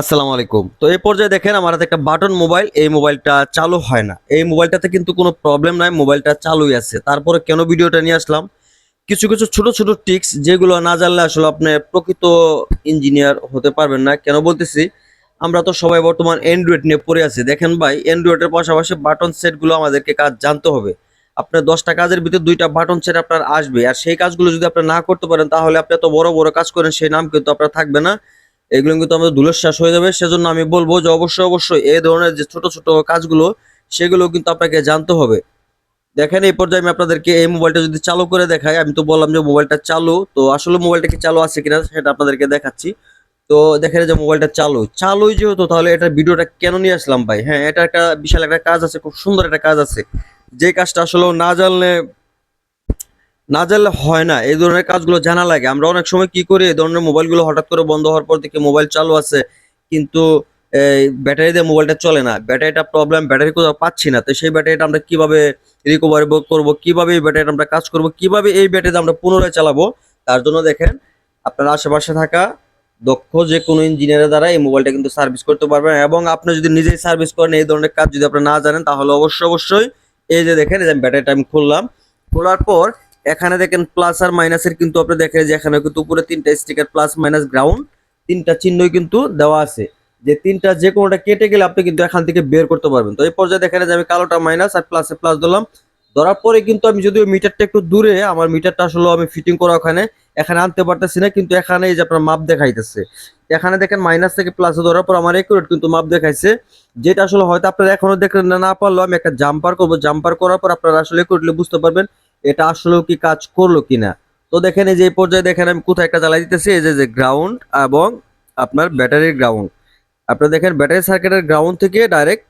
আসসালামু আলাইকুম। তো এই পর্যায়ে দেখেন আমার হাতে একটা বাটন মোবাইল, এই মোবাইলটা চালু হয় না। এই মোবাইলটাতে কিন্তু কোনো প্রবলেম নাই, মোবাইলটা চালুই আছে। তারপরে কেন ভিডিওটা নিয়ে আসলাম? কিছু কিছু ছোট ছোট টিক্স যেগুলো না জানলে আসলে আপনি প্রকৃত ইঞ্জিনিয়ার হতে পারবেন না। কেন বলতেছি? আমরা তো সবাই বর্তমান অ্যান্ড্রয়েড নিয়ে পড়ে আছি। দেখেন ভাই অ্যান্ড্রয়েডের পাশাপাশি বাটন সেটগুলো আমাদেরকে কাজ জানতে হবে। আপনার দশটা কাজের ভিতরে দুইটা বাটন সেট আপনার আসবে। আর সেই কাজগুলো যদি আপনি না করতে পারেন, তাহলে আপনি এত বড় বড় কাজ করেন, সেই নাম কিন্তু আপনার থাকবে না। এগুলো কিন্তু আমাদের ধুলোশ্বাস হয়ে যাবে। সেজন্য আমি বলব যে অবশ্যই অবশ্যই এই ধরনের যে ছোট ছোট কাজগুলো, সেগুলো কিন্তু আপনাকে জানতে হবে। দেখেন, এই পর্যায়ে আমি আপনাদেরকে এই মোবাইলটা যদি চালু করে দেখাই, আমি তো বললাম যে মোবাইলটা চালু। তো আসলে মোবাইলটা কি চালু আছে কিনা, সেটা আপনাদেরকে দেখাচ্ছি। তো দেখেন যে মোবাইলটা চালু। চালুই যেহেতু, তাহলে এটা ভিডিওটা কেন নিয়ে আসলাম ভাই? হ্যাঁ এটা একটা বিশাল একটা কাজ আছে, খুব সুন্দর একটা কাজ আছে। যে কাজটা আসলে না জানলে না জানলে হয় না। এই ধরনের কাজগুলো জানা লাগে। আমরা অনেক সময় কি করি, এই ধরনের মোবাইলগুলো হঠাৎ করে বন্ধ হওয়ার পর থেকে মোবাইল চালু আছে, কিন্তু ব্যাটারি দিয়ে মোবাইলটা চলে না। ব্যাটারিটা প্রবলেম ব্যাটারি কোথাও পাচ্ছি না। তো সেই ব্যাটারিটা আমরা কীভাবে রিকভারি করব, কীভাবে এই ব্যাটারিটা আমরা কাজ করব, কীভাবে এই ব্যাটারিতে আমরা পুনরায় চালাবো, তার জন্য দেখেন, আপনার আশেপাশে থাকা দক্ষ যে কোনো ইঞ্জিনিয়ারের দ্বারা এই মোবাইলটা কিন্তু সার্ভিস করতে পারবেন। এবং আপনি যদি নিজেই সার্ভিস করেন, এই ধরনের কাজ যদি আপনি না জানেন, তাহলে অবশ্যই অবশ্যই এই যে দেখেন, এই যে ব্যাটারিটা আমি খুললাম। খোলার পর এখানে দেখেন প্লাস আর মাইনাসের কিন্তু আপনি দেখেন যে এখানে কিন্তু উপরে তিনটা স্টিকার প্লাস মাইনাস গ্রাউন্ড তিনটা চিহ্নই কিন্তু দেওয়া আছে। যে তিনটা যে কোনোটা কেটে গেলে আপনি কিন্তু এখান থেকে বের করতে পারবেন। তো এই পর্যায়ে দেখেন যে আমি কালোটা মাইনাস আর প্লাসে প্লাস দিলাম। ধরার পরে কিন্তু আমি যদিও মিটারটা একটু দূরে, আমার মিটারটা আসলে আমি ফিটিং করা ওখানে, এখানে আনতে পারতেছি না, কিন্তু এখানে এই যে আপনার মাপ দেখাইতেছে। এখানে দেখেন মাইনাস থেকে প্লাসে ধরার পর আমার একুরেট কিন্তু মাপ দেখাইছে। যেটা আসলে হয়তো আপনারা এখনও দেখলেন না পারলেও আমি একটা জাম্পার করব। জাম্পার করার পর আপনারা আসলে একুরেটলি বুঝতে পারবেন এটা আসলেও কি কাজ করল কিনা? তো দেখেন এই যে পর্যায়ে দেখেন আমি কোথায় একটা জ্বালাই দিতেছি, এই যে যে গ্রাউন্ড এবং আপনার ব্যাটারির গ্রাউন্ড আপনারা দেখেন ব্যাটারি সার্কিটের গ্রাউন্ড থেকে ডাইরেক্ট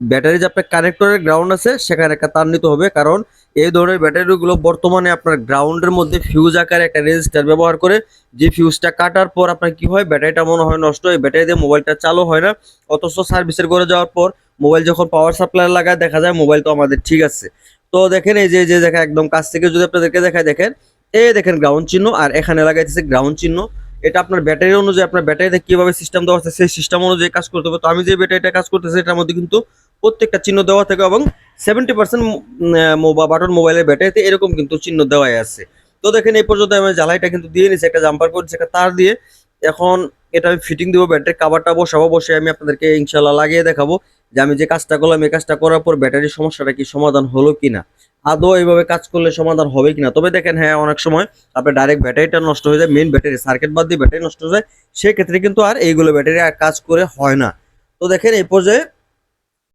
ব্যাটারি যে আপনার কানেক্টরের গ্রাউন্ড আছে, সেখানে একটা তার নিতে হবে। কারণ এই ধরনের ব্যাটারিগুলো বর্তমানে আপনার গ্রাউন্ডের মধ্যে ফিউজ আকারে একটা রেজিস্টার ব্যবহার করে, যে ফিউজটা কাটার পর আপনার কি হয় ব্যাটারিটা মনে হয় নষ্ট হয় ব্যাটারি দিয়ে মোবাইলটা চালু হয় না। অথচ সার্ভিসের করে যাওয়ার পর মোবাইল যখন পাওয়ার সাপ্লাই লাগায়, দেখা যায় মোবাইল তো আমাদের ঠিক আছে। তো দেখেন এই যে যে দেখা একদম কাছ থেকে যদি আপনাদেরকে দেখায়, দেখেন, এই দেখেন গ্রাউন্ড চিহ্ন, আর এখানে লাগাইতেছে গ্রাউন্ড চিহ্ন। এটা আপনার ব্যাটারি অনুযায়ী, আপনার ব্যাটারিতে কীভাবে সিস্টেম দেওয়া আছে, সেই সিস্টেম অনুযায়ী কাজ করতে হবে। তো আমি যে ব্যাটারিটা কাজ করতেছি, এটার মধ্যে কিন্তু প্রত্যেকটা চিহ্ন দেওয়া থাকে এবং সেভেন্টি পার্সেন্ট বাটন মোবাইলের ব্যাটারিতে এরকম কিন্তু চিহ্ন দেওয়াই আছে। তো দেখেন, এই পর্যন্ত আমি জ্বালাইটা কিন্তু দিয়ে নিচ্ছি একটা জাম্পার করছি একটা তার দিয়ে। এখন এটা আমি ফিটিং দেবো ব্যাটারি কাভারটা বসাবো বসে আমি আপনাদেরকে ইনশাল্লাহ লাগিয়ে দেখাবো। যে আমি যে কাজটা করলাম, এই কাজটা করার পর ব্যাটারির সমস্যাটা কি সমাধান হলো কি না আদৌ এইভাবে কাজ করলে সমাধান হবে কিনা? তবে দেখেন হ্যাঁ অনেক সময় আপনার ডাইরেক্ট ব্যাটারিটা নষ্ট হয়ে যায় মেন ব্যাটারি সার্কিট বাদ দিয়ে ব্যাটারি নষ্ট হয়ে যায়, সেক্ষেত্রে কিন্তু আর এইগুলো ব্যাটারি আর কাজ করে হয় না। তো দেখেন, এই পর্যায়ে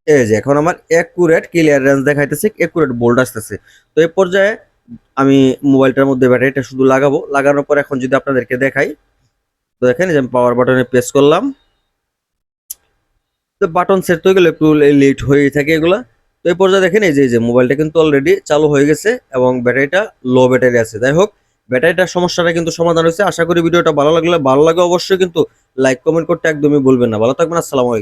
এই যে এখন আমার একুরেট ক্লিয়ার রেঞ্জ দেখাইতেছে একুরেট বোল্ড আসতেছে। তো এই পর্যায়ে আমি মোবাইলটার মধ্যে ব্যাটারিটা শুধু লাগাবো। লাগানোর পর এখন যদি আপনাদেরকে দেখাই, তো দেখেন যে আমি পাওয়ার বাটনে প্রেস করলাম। তো বাটন সেট হয়ে গেলে একটু লেট হয়ে থাকে এগুলো। তো এই পর্যায়ে দেখেন এই যে এই যে মোবাইলটা কিন্তু অলরেডি চালু হয়ে গেছে এবং ব্যাটারিটা লো ব্যাটারি আছে। যাই হোক, ব্যাটারিটার সমস্যাটা কিন্তু সমাধান হয়েছে। আশা করি ভিডিওটা ভালো লাগলে, ভালো লাগে অবশ্যই কিন্তু লাইক কমেন্ট করতে একদমই ভুলবেন না। ভালো থাকবেন, আসসালামু আলাইকুম।